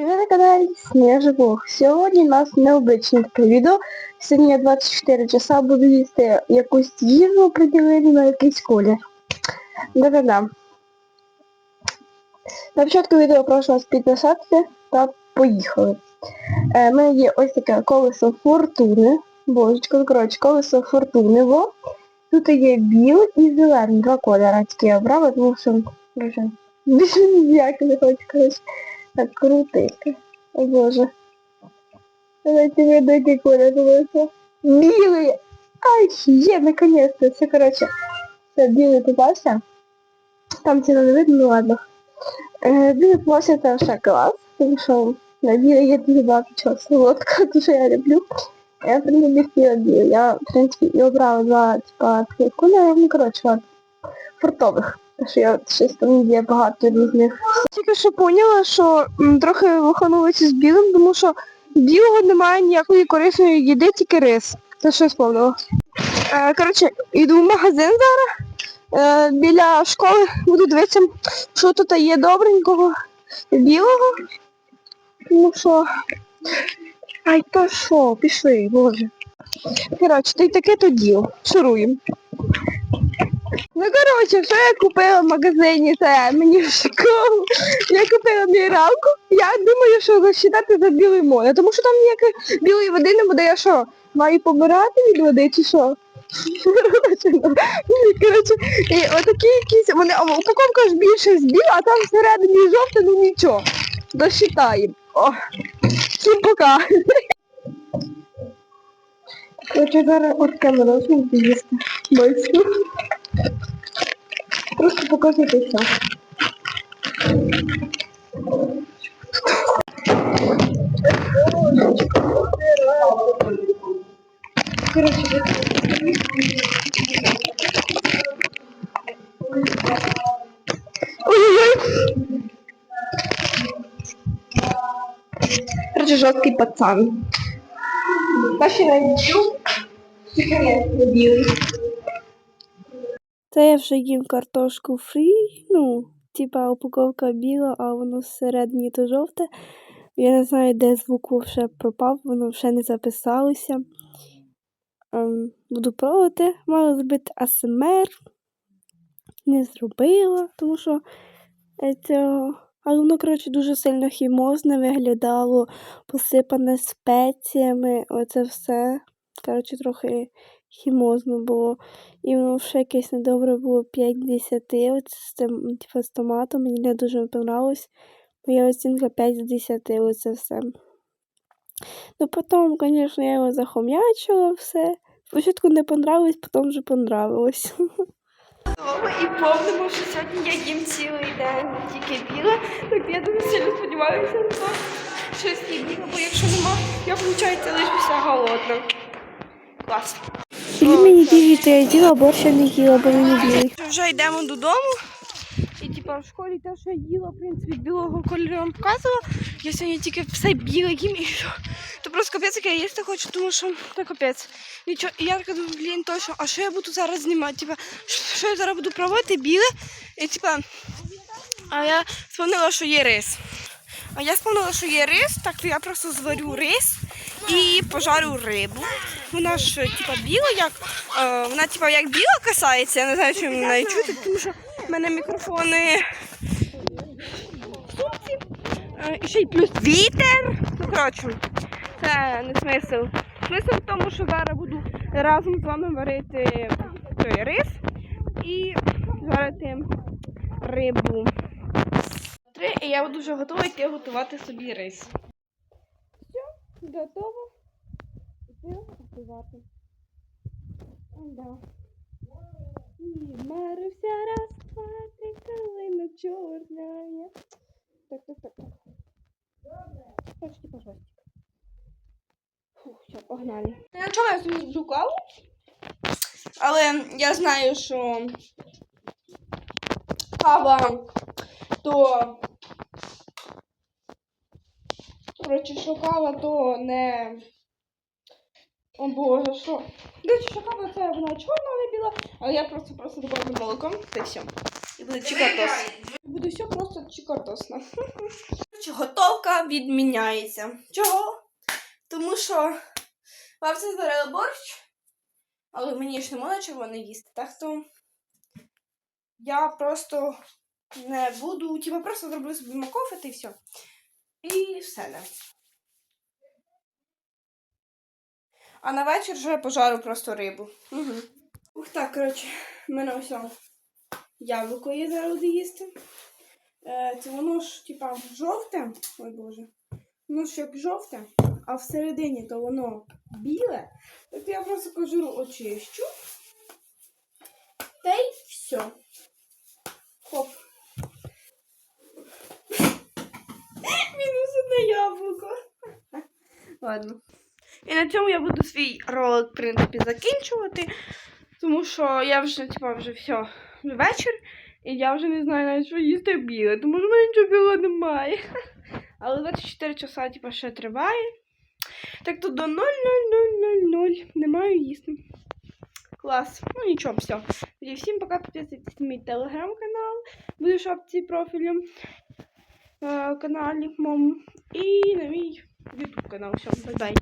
Ви на каналі Снежбог. Сьогодні у нас необичне таке відео. Сьогодні я 24 часа буду їсти якусь їжу приділити на якийсь колір. Да-да-да. На початку відео прошу вас підписатися та поїхали. У мене є ось таке колесо фортуни. Божечко, ну, коротше, колесо фортуни. Во. Тут є білий і зелений, два кольори. Тільки я обрала, тому що більше ніяк не хочу, коротше. Так крутити. О боже. Давайте який колір вийшов. Білий! Ай, є, наконец-то. Все, короче. Все, білий попався. Там ціна не видно, ну ладно. Е, білий попався це вже клас, тому що на білий є дуже багато чого солодкого, дуже я люблю. Я, в принципі, хотіла білий. Я, в принципі, і обрала два, типа, таких кольорів, ну, коротше, ладно. Фартових. Що я щось там є багато різних тільки що поняла, що трохи лоханулася з білим, тому що білого немає ніякої корисної їди, тільки рис. Це що я сповнила. Е, коротше, йду в магазин зараз. Е, біля школи буду дивитися, що тут є добренького білого. Тому що. Ай, то що, пішли, боже. Коротше, й таке то діло. Шуруємо. Ну, коротше, що я купила в магазині, це мені в школу. Я купила мінералку. Я думаю, що засчитати за білий море, тому що там ніякої білої води не буде. Я що, маю помирати від води чи що? Коротше, ну, і отакі якісь, вони, упаковка ж більше з біла, а там всередині жовте, ну нічого. Досчитаємо. О, всім пока. Коротше, зараз от камера знову їсти. Бойську. Просто показуйте все. Короче, Ой-ой-ой. Короче, жесткий пацан. Наші найдю. Секрет білий. Це я вже їм картошку фрі, ну, типа упаковка біла, а воно всередині то жовте. Я не знаю, де звук вже пропав, воно вже не записалося. Ем, буду пробувати, мала зробити АСМР. Не зробила, тому що цього. Але воно, коротше, дуже сильно хімозне виглядало, посипане спеціями, оце все. Коротше, трохи хімозно було. І воно ще якесь недобре було 5 з 10. От з цим, типу, з томатом. Мені не дуже понравилось. Моя оцінка 5 з 10, оце все. Ну, потім, звісно, я його захом'ячила все. Спочатку не понравилось, потім вже понравилось. І повному, що сьогодні я їм цілий день тільки біле. Так я дуже сильно сподіваюся то, щось є біле, бо якщо нема, я виходить лишуся голодна. Клас. Или мені білі, то я їла, борщ я не їла, бо мені білий. Вже йдемо додому. І типа в школі те, що я їла, в принципі, білого кольору вам показувала. Я сьогодні тільки все біле їм і що. То просто капець, як я їсти хочу, тому що то капець. Нічого. І я така думаю, блін, точно, а що я буду зараз знімати? Типа, що я зараз буду пробувати біле? І типа, а я спомнила, що є рис. А я спомнила, що є рис, так то я просто зварю рис і пожарю рибу. Вона ж типа біла, як е, вона типа як біла касається, я не знаю, чи мене чути, що в мене мікрофони. Е, і ще й плюс вітер. Ну, коротше, це не смисл. Смисл в тому, що зараз буду разом з вами варити той рис і жарити рибу. Три, і я буду вже готова йти готувати собі рис. Готово. Готувати. Да. І марився раз, два, три, калина чорная. Так, так, так, так. Почти пожалуйста. Фух, все, погнали. Я я собі шукав? Але я знаю, що кава то коротше, що кава то не. О боже, що? Що кава це вона чорна, не біла, але я просто просто добавлю молоком, та й все. І буде чикартос. Буде все просто чикартосно. Чи готовка відміняється. Чого? Тому що бабця зварила борщ, але мені ж не можна червоний їсти. Так то я просто не буду, типа просто зроблю собі макофе і все. І все. А на вечір вже пожарю просто рибу. Угу. Ух так, коротше, в мене ось яблуко є зараз їсти. Е, це воно ж, типа, жовте. Ой Боже. Ж як жовте, а всередині то воно біле. Так я просто кожуру очищу. Та й все. Хоп. Ладно. І на цьому я буду свій ролик, в принципі, закінчувати. Тому що я вже, типа, вже все, вечір, і я вже не знаю навіть, що їсти біле, тому що в мене нічого білого немає. Але 24 часа, типа, ще триває. Так тут до 0,0000 не маю їсти. Клас. Ну нічого, все. Тоді всім пока, підписуйтесь на мій телеграм-канал. Буде в шапці профілю е, каналі моєму. І на мій ютуб канал. Все, бай-бай.